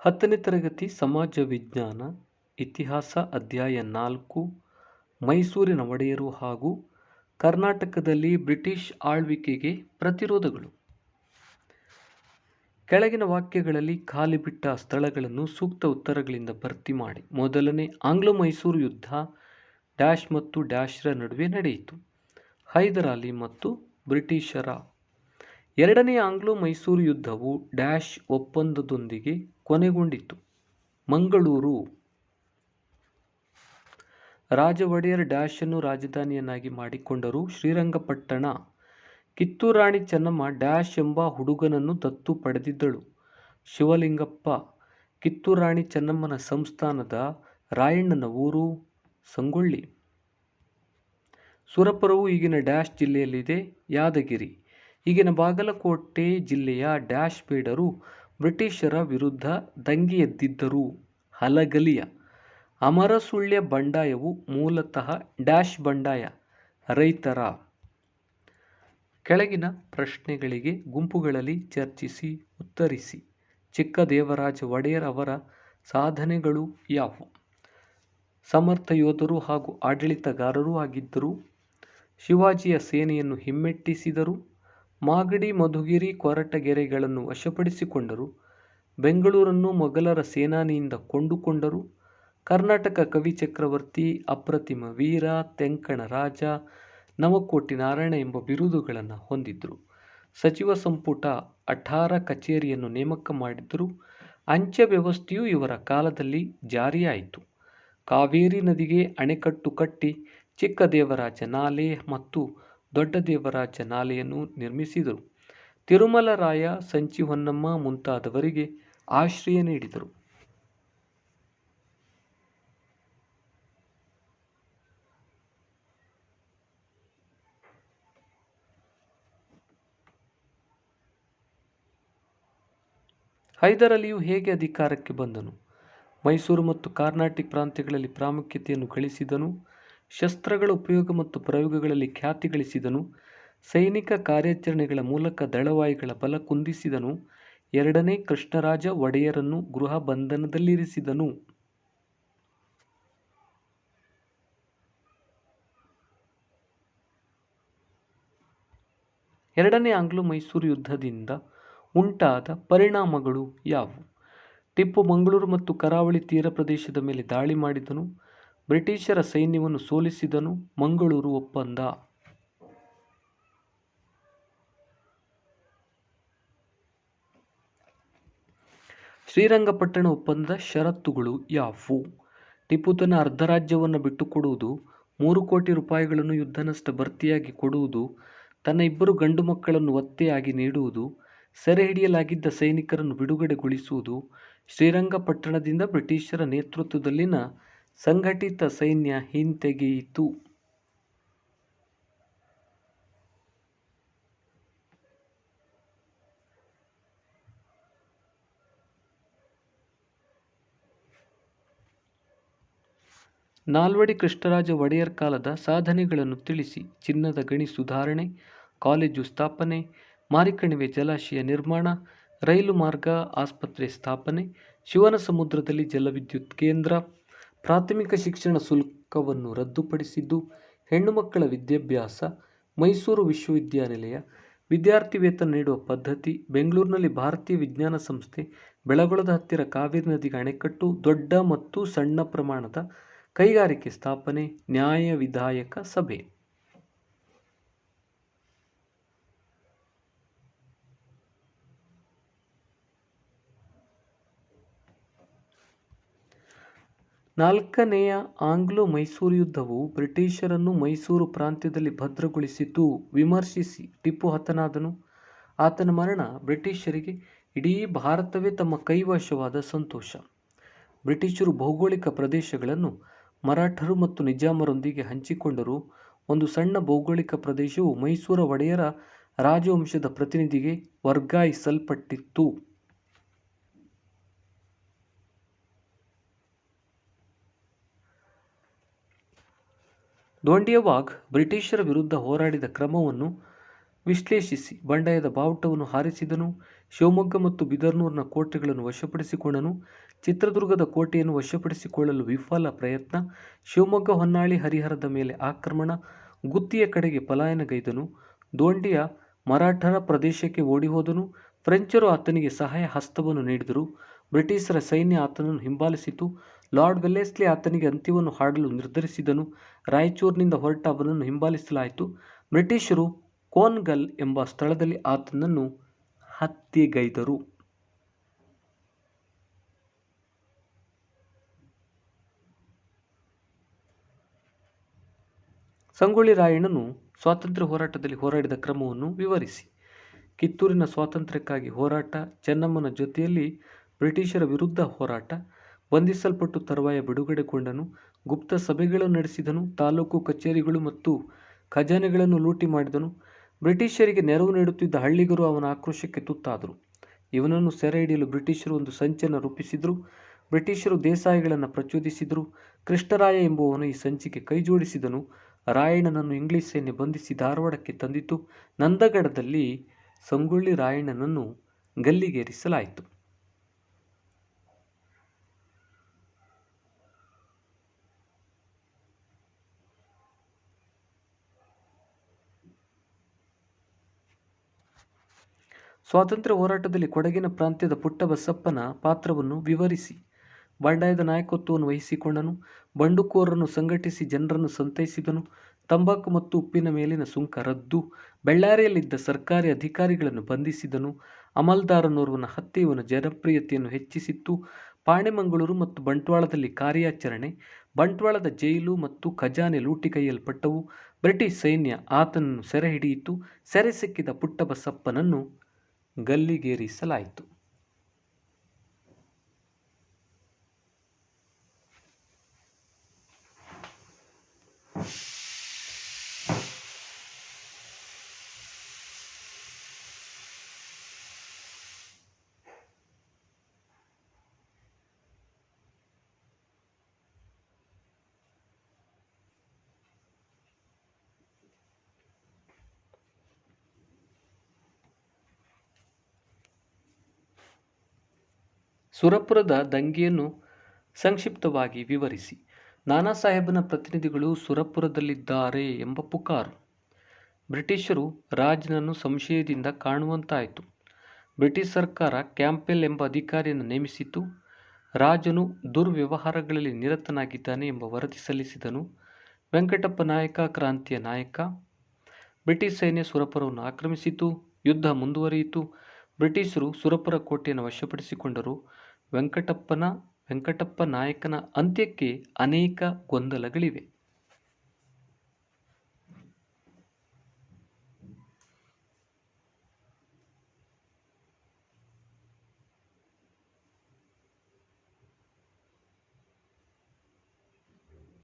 ಹತ್ತನೇ ತರಗತಿ ಸಮಾಜ ವಿಜ್ಞಾನ, ಇತಿಹಾಸ ಅಧ್ಯಾಯ ನಾಲ್ಕು, ಮೈಸೂರಿನ ಒಡೆಯರು ಹಾಗೂ ಕರ್ನಾಟಕದಲ್ಲಿ ಬ್ರಿಟಿಷ್ ಆಳ್ವಿಕೆಗೆ ಪ್ರತಿರೋಧಗಳು. ಕೆಳಗಿನ ವಾಕ್ಯಗಳಲ್ಲಿ ಖಾಲಿ ಬಿಟ್ಟ ಸ್ಥಳಗಳನ್ನು ಸೂಕ್ತ ಉತ್ತರಗಳಿಂದ ಭರ್ತಿ ಮಾಡಿ. ಮೊದಲನೇ ಆಂಗ್ಲೋ ಮೈಸೂರು ಯುದ್ಧ ಡ್ಯಾಶ್ ಮತ್ತು ಡ್ಯಾಶ್ರ ನಡುವೆ ನಡೆಯಿತು. ಹೈದರಾಲಿ ಮತ್ತು ಬ್ರಿಟಿಷರ ಎರಡನೇ ಆಂಗ್ಲೋ ಮೈಸೂರು ಯುದ್ಧವು ಡ್ಯಾಶ್ ಒಪ್ಪಂದದೊಂದಿಗೆ ಕೊನೆಗೊಂಡಿತು ಮಂಗಳೂರು ರಾಜ ಒಡೆಯರ್ ಡ್ಯಾಶ್ ಅನ್ನು ರಾಜಧಾನಿಯನ್ನಾಗಿ ಮಾಡಿಕೊಂಡರು. ಶ್ರೀರಂಗಪಟ್ಟಣ ಕಿತ್ತೂರಾಣಿ ಚೆನ್ನಮ್ಮ ಡ್ಯಾಶ್ ಎಂಬ ಹುಡುಗನನ್ನು ದತ್ತು ಪಡೆದಿದ್ದಳು. ಶಿವಲಿಂಗಪ್ಪ ಕಿತ್ತೂರಾಣಿ ಚೆನ್ನಮ್ಮನ ಸಂಸ್ಥಾನದ ರಾಯಣ್ಣನ ಊರು ಸಂಗೊಳ್ಳಿ. ಸುರಪುರವು ಈಗಿನ ಡ್ಯಾಶ್ ಜಿಲ್ಲೆಯಲ್ಲಿದೆ. ಯಾದಗಿರಿ. ಈಗಿನ ಬಾಗಲಕೋಟೆ ಜಿಲ್ಲೆಯ ಡ್ಯಾಶ್ ಬೇಡರು ಬ್ರಿಟಿಷರ ವಿರುದ್ಧ ದಂಗೆ ಎದ್ದಿದ್ದರು ಹಲಗಲಿಯ ಅಮರಸುಳ್ಯ ಬಂಡಾಯವು ಮೂಲತಃ ಡ್ಯಾಶ್ ಬಂಡಾಯ, ರೈತರ. ಕೆಳಗಿನ ಪ್ರಶ್ನೆಗಳಿಗೆ ಗುಂಪುಗಳಲ್ಲಿ ಚರ್ಚಿಸಿ, ಉತ್ತರಿಸಿ. ಚಿಕ್ಕ ದೇವರಾಜ ಒಡೆಯರ್ ಅವರ ಸಾಧನೆಗಳು ಯಾವುವು? ಸಮರ್ಥ ಯೋಧರು ಹಾಗೂ ಆಡಳಿತಗಾರರೂ ಆಗಿದ್ದರು. ಶಿವಾಜಿಯ ಸೇನೆಯನ್ನು ಹಿಮ್ಮೆಟ್ಟಿಸಿದರು. ಮಾಗಡಿ, ಮಧುಗಿರಿ, ಕೊರಟಗೆರೆಗಳನ್ನು ವಶಪಡಿಸಿಕೊಂಡರು. ಬೆಂಗಳೂರನ್ನು ಮೊಘಲರ ಸೇನಾನಿಯಿಂದ ಕೊಂಡುಕೊಂಡರು. ಕರ್ನಾಟಕ ಕವಿ ಚಕ್ರವರ್ತಿ, ಅಪ್ರತಿಮ ವೀರ, ತೆಂಕಣ ರಾಜ, ನವಕೋಟಿ ನಾರಾಯಣ ಎಂಬ ಬಿರುದುಗಳನ್ನು ಹೊಂದಿದ್ದರು. ಸಚಿವ ಸಂಪುಟ ಅಠಾರ ಕಚೇರಿಯನ್ನು ನೇಮಕ ಮಾಡಿದ್ದರು. ಅಂಚೆ ವ್ಯವಸ್ಥೆಯು ಇವರ ಕಾಲದಲ್ಲಿ ಜಾರಿಯಾಯಿತು. ಕಾವೇರಿ ನದಿಗೆ ಅಣೆಕಟ್ಟು ಕಟ್ಟಿ ಚಿಕ್ಕದೇವರಾಜ ನಾಲೆ ಮತ್ತು ದೊಡ್ಡದೇವರಾಜ ನಾಲೆಯನ್ನು ನಿರ್ಮಿಸಿದರು. ತಿರುಮಲರಾಯ ಸಂಚಿ ಹೊನ್ನಮ್ಮ ಮುಂತಾದವರಿಗೆ ಆಶ್ರಯ ನೀಡಿದರು. ಹೈದರ್ ಅಲಿಯು ಹೇಗೆ ಅಧಿಕಾರಕ್ಕೆ ಬಂದನು? ಮೈಸೂರು ಮತ್ತು ಕಾರ್ನಾಟಿಕ್ ಪ್ರಾಂತ್ಯಗಳಲ್ಲಿ ಪ್ರಾಮುಖ್ಯತೆಯನ್ನು ಗಳಿಸಿದನು? ಶಸ್ತ್ರಗಳ ಉಪಯೋಗ ಮತ್ತು ಪ್ರಯೋಗಗಳಲ್ಲಿ ಖ್ಯಾತಿ ಗಳಿಸಿದನು ಸೈನಿಕ ಕಾರ್ಯಾಚರಣೆಗಳ ಮೂಲಕ ದಳವಾಯಿಗಳ ಬಲ ಕುಂದಿಸಿದನು. ಎರಡನೇ ಕೃಷ್ಣರಾಜ ಒಡೆಯರನ್ನು ಗೃಹ ಬಂಧನದಲ್ಲಿರಿಸಿದನು ಎರಡನೇ ಆಂಗ್ಲೋ ಮೈಸೂರು ಯುದ್ಧದಿಂದ ಉಂಟಾದ ಪರಿಣಾಮಗಳು ಯಾವುವು? ಟಿಪ್ಪು ಮಂಗಳೂರು ಮತ್ತು ಕರಾವಳಿ ತೀರ ಪ್ರದೇಶದ ಮೇಲೆ ದಾಳಿ ಮಾಡಿದನು. ಬ್ರಿಟಿಷರ ಸೈನ್ಯವನ್ನು ಸೋಲಿಸಿದನು, ಮಂಗಳೂರು ಒಪ್ಪಂದ. ಶ್ರೀರಂಗಪಟ್ಟಣ ಒಪ್ಪಂದದ ಷರತ್ತುಗಳು ಯಾವು ಟಿಪ್ಪುತನ ತನ್ನ ಅರ್ಧ ರಾಜ್ಯವನ್ನು ಬಿಟ್ಟುಕೊಡುವುದು, ಮೂರು ಕೋಟಿ ರೂಪಾಯಿಗಳನ್ನು ಯುದ್ಧನಷ್ಟ ಭರ್ತಿಯಾಗಿ ಕೊಡುವುದು, ತನ್ನ ಇಬ್ಬರು ಗಂಡು ಮಕ್ಕಳನ್ನು ಒತ್ತೆಯಾಗಿ ನೀಡುವುದು, ಸೆರೆ ಹಿಡಿಯಲಾಗಿದ್ದ ಸೈನಿಕರನ್ನು ಬಿಡುಗಡೆಗೊಳಿಸುವುದು, ಶ್ರೀರಂಗಪಟ್ಟಣದಿಂದ ಬ್ರಿಟಿಷರ ನೇತೃತ್ವದಲ್ಲಿನ ಸಂಘಟಿತ ಸೈನ್ಯ ಹಿಂತೆಗೆಯಿತು. ನಾಲ್ವಡಿ ಕೃಷ್ಣರಾಜ ಒಡೆಯರ್ ಕಾಲದ ಸಾಧನೆಗಳನ್ನು ತಿಳಿಸಿ ಚಿನ್ನದ ಗಣಿ ಸುಧಾರಣೆ, ಕಾಲೇಜು ಸ್ಥಾಪನೆ, ಮಾರಿಕಣಿವೆ ಜಲಾಶಯ ನಿರ್ಮಾಣ, ರೈಲು ಮಾರ್ಗ ಆಸ್ಪತ್ರೆ ಸ್ಥಾಪನೆ, ಶಿವನ ಸಮುದ್ರದಲ್ಲಿ ಜಲವಿದ್ಯುತ್ ಕೇಂದ್ರ ಪ್ರಾಥಮಿಕ ಶಿಕ್ಷಣ ಶುಲ್ಕವನ್ನು ರದ್ದುಪಡಿಸಿದ್ದು ಹೆಣ್ಣು ಮಕ್ಕಳ ವಿದ್ಯಾಭ್ಯಾಸ, ಮೈಸೂರು ವಿಶ್ವವಿದ್ಯಾನಿಲಯ ವಿದ್ಯಾರ್ಥಿ ವೇತನ ನೀಡುವ ಪದ್ಧತಿ, ಬೆಂಗಳೂರಿನಲ್ಲಿ ಭಾರತೀಯ ವಿಜ್ಞಾನ ಸಂಸ್ಥೆ ಬೆಳಗೊಳದ ಹತ್ತಿರ ಕಾವೇರಿ ನದಿಗೆ ಅಣೆಕಟ್ಟು, ದೊಡ್ಡ ಮತ್ತು ಸಣ್ಣ ಪ್ರಮಾಣದ ಕೈಗಾರಿಕೆ ಸ್ಥಾಪನೆ ನ್ಯಾಯ ವಿಧಾಯಕ ಸಭೆ. ನಾಲ್ಕನೆಯ ಆಂಗ್ಲೋ ಮೈಸೂರು ಯುದ್ಧವು ಬ್ರಿಟಿಷರನ್ನು ಮೈಸೂರು ಪ್ರಾಂತ್ಯದಲ್ಲಿ ಭದ್ರಗೊಳಿಸಿತು ವಿಮರ್ಶಿಸಿ ಟಿಪ್ಪು ಹತನಾದನು ಆತನ ಮರಣ ಬ್ರಿಟಿಷರಿಗೆ ಇಡೀ ಭಾರತವೇ ತಮ್ಮ ಕೈವಶವಾದ ಸಂತೋಷ. ಬ್ರಿಟಿಷರು ಭೌಗೋಳಿಕ ಪ್ರದೇಶಗಳನ್ನು ಮರಾಠರು ಮತ್ತು ನಿಜಾಮರೊಂದಿಗೆ ಹಂಚಿಕೊಂಡರು. ಒಂದು ಸಣ್ಣ ಭೌಗೋಳಿಕ ಪ್ರದೇಶವು ಮೈಸೂರ ಒಡೆಯರ ರಾಜವಂಶದ ಪ್ರತಿನಿಧಿಗೆ ವರ್ಗಾಯಿಸಲ್ಪಟ್ಟಿತ್ತು. ದೊಂಡಿಯವಾಗ್ ಬ್ರಿಟಿಷರ ವಿರುದ್ಧ ಹೋರಾಡಿದ ಕ್ರಮವನ್ನು ವಿಶ್ಲೇಷಿಸಿ ಬಂಡಾಯದ ಬಾವುಟವನ್ನು ಹಾರಿಸಿದನು, ಶಿವಮೊಗ್ಗ ಮತ್ತು ಬಿದರ್ನೂರ್ನ ಕೋಟೆಗಳನ್ನು ವಶಪಡಿಸಿಕೊಂಡನು, ಚಿತ್ರದುರ್ಗದ ಕೋಟೆಯನ್ನು ವಶಪಡಿಸಿಕೊಳ್ಳಲು ವಿಫಲ ಪ್ರಯತ್ನ, ಶಿವಮೊಗ್ಗ ಹೊನ್ನಾಳಿ ಹರಿಹರದ ಮೇಲೆ ಆಕ್ರಮಣ, ಗುತ್ತಿಯ ಕಡೆಗೆ ಪಲಾಯನಗೈದನು ದೋಂಡಿಯ ಮರಾಠರ ಪ್ರದೇಶಕ್ಕೆ ಓಡಿಹೋದನು, ಫ್ರೆಂಚರು ಆತನಿಗೆ ಸಹಾಯ ಹಸ್ತವನ್ನು ನೀಡಿದರು, ಬ್ರಿಟಿಷರ ಸೈನ್ಯ ಆತನನ್ನು ಹಿಂಬಾಲಿಸಿತು, ಲಾರ್ಡ್ ವೆಲ್ಲೆಸ್ಲಿ ಆತನಿಗೆ ಅಂತ್ಯವನ್ನು ಹಾಡಲು ನಿರ್ಧರಿಸಿದನು ರಾಯಚೂರಿನಿಂದ ಹೊರಟ ಅವನನ್ನು ಹಿಂಬಾಲಿಸಲಾಯಿತು. ಬ್ರಿಟಿಷರು ಕೋನ್ಗಲ್ ಎಂಬ ಸ್ಥಳದಲ್ಲಿ ಆತನನ್ನು ಹತ್ಯೆಗೈದರು. ಸಂಗೊಳ್ಳಿ ರಾಯಣ್ಣನು ಸ್ವಾತಂತ್ರ್ಯ ಹೋರಾಟದಲ್ಲಿ ಹೋರಾಡಿದ ಕ್ರಮವನ್ನು ವಿವರಿಸಿ. ಕಿತ್ತೂರಿನ ಸ್ವಾತಂತ್ರ್ಯಕ್ಕಾಗಿ ಹೋರಾಟ, ಚೆನ್ನಮ್ಮನ ಜೊತೆಯಲ್ಲಿ ಬ್ರಿಟಿಷರ ವಿರುದ್ಧ ಹೋರಾಟ, ಬಂಧಿಸಲ್ಪಟ್ಟು ತರುವಾಯ ಬಿಡುಗಡೆಗೊಂಡನು ಗುಪ್ತ ಸಭೆಗಳನ್ನು ನಡೆಸಿದನು, ತಾಲೂಕು ಕಚೇರಿಗಳು ಮತ್ತು ಖಜಾನೆಗಳನ್ನು ಲೂಟಿ ಮಾಡಿದನು. ಬ್ರಿಟಿಷರಿಗೆ ನೆರವು ನೀಡುತ್ತಿದ್ದ ಹಳ್ಳಿಗರು ಅವನ ಆಕ್ರೋಶಕ್ಕೆ ತುತ್ತಾದರು. ಇವನನ್ನು ಸೆರೆ ಹಿಡಿಯಲು ಬ್ರಿಟಿಷರು ಒಂದು ಸಂಚನ್ನು ರೂಪಿಸಿದರು. ಬ್ರಿಟಿಷರು ದೇಸಾಯಿಗಳನ್ನು ಪ್ರಚೋದಿಸಿದರು. ಕೃಷ್ಣರಾಯ ಎಂಬುವನು ಈ ಸಂಚಿಗೆ ಕೈಜೋಡಿಸಿದನು ರಾಯಣ್ಣನನ್ನು ಇಂಗ್ಲಿಷ್ ಸೇನೆ ಬಂಧಿಸಿ ಧಾರವಾಡಕ್ಕೆ ತಂದಿತು ನಂದಗಡದಲ್ಲಿ ಸಂಗೊಳ್ಳಿ ರಾಯಣ್ಣನನ್ನು ಗಲ್ಲಿಗೇರಿಸಲಾಯಿತು. ಸ್ವಾತಂತ್ರ್ಯ ಹೋರಾಟದಲ್ಲಿ ಕೊಡಗಿನ ಪ್ರಾಂತ್ಯದ ಪುಟ್ಟಬಸಪ್ಪನ ಪಾತ್ರವನ್ನು ವಿವರಿಸಿ. ಬಂಡಾಯದ ನಾಯಕತ್ವವನ್ನು ವಹಿಸಿಕೊಂಡನು. ಬಂಡುಕೋರರನ್ನು ಸಂಘಟಿಸಿ ಜನರನ್ನು ಸಂತೈಸಿದನು. ತಂಬಾಕು ಮತ್ತು ಉಪ್ಪಿನ ಮೇಲಿನ ಸುಂಕ ರದ್ದು. ಬಳ್ಳಾರಿಯಲ್ಲಿದ್ದ ಸರ್ಕಾರಿ ಅಧಿಕಾರಿಗಳನ್ನು ಬಂಧಿಸಿದನು. ಅಮಲ್ದಾರನೋರ್ವನ ಹತ್ಯೆಯವನ ಜನಪ್ರಿಯತೆಯನ್ನು ಹೆಚ್ಚಿಸಿತ್ತು. ಪಾಣೆಮಂಗಳೂರು ಮತ್ತು ಬಂಟ್ವಾಳದಲ್ಲಿ ಕಾರ್ಯಾಚರಣೆ. ಬಂಟ್ವಾಳದ ಜೈಲು ಮತ್ತು ಖಜಾನೆ ಲೂಟಿ ಕೈಯಲ್ಪಟ್ಟವು. ಬ್ರಿಟಿಷ್ ಸೈನ್ಯ ಆತನನ್ನು ಸೆರೆ ಹಿಡಿಯಿತು. ಸೆರೆ ಸಿಕ್ಕಿದ ಪುಟ್ಟಬಸಪ್ಪನನ್ನು ಗಲ್ಲಿಗೇರಿಸಲಾಯಿತು. ಸುರಪುರದ ದಂಗೆಯನ್ನು ಸಂಕ್ಷಿಪ್ತವಾಗಿ ವಿವರಿಸಿ. ನಾನಾ ಸಾಹೇಬನ ಪ್ರತಿನಿಧಿಗಳು ಸುರಪುರದಲ್ಲಿದ್ದಾರೆ ಎಂಬ ಪುಕಾರು. ಬ್ರಿಟಿಷರು ರಾಜನನ್ನು ಸಂಶಯದಿಂದ ಕಾಣುವಂತಾಯಿತು. ಬ್ರಿಟಿಷ್ ಸರ್ಕಾರ ಕ್ಯಾಂಪೆಲ್ ಎಂಬ ಅಧಿಕಾರಿಯನ್ನು ನೇಮಿಸಿತು ರಾಜನು ದುರ್ವ್ಯವಹಾರಗಳಲ್ಲಿ ನಿರತನಾಗಿದ್ದಾನೆ ಎಂಬ ವರದಿ ಸಲ್ಲಿಸಿದನು. ವೆಂಕಟಪ್ಪ ನಾಯಕ, ಕ್ರಾಂತಿಯ ನಾಯಕ. ಬ್ರಿಟಿಷ್ ಸೈನ್ಯ ಸುರಪುರವನ್ನು ಆಕ್ರಮಿಸಿತು. ಯುದ್ಧ ಮುಂದುವರಿಯಿತು. ಬ್ರಿಟಿಷರು ಸುರಪುರ ಕೋಟೆಯನ್ನು ವಶಪಡಿಸಿಕೊಂಡರು. ವೆಂಕಟಪ್ಪನ ವೆಂಕಟಪ್ಪ ನಾಯಕನ ಅಂತ್ಯಕ್ಕೆ ಅನೇಕ ಗೊಂದಲಗಳಿವೆ.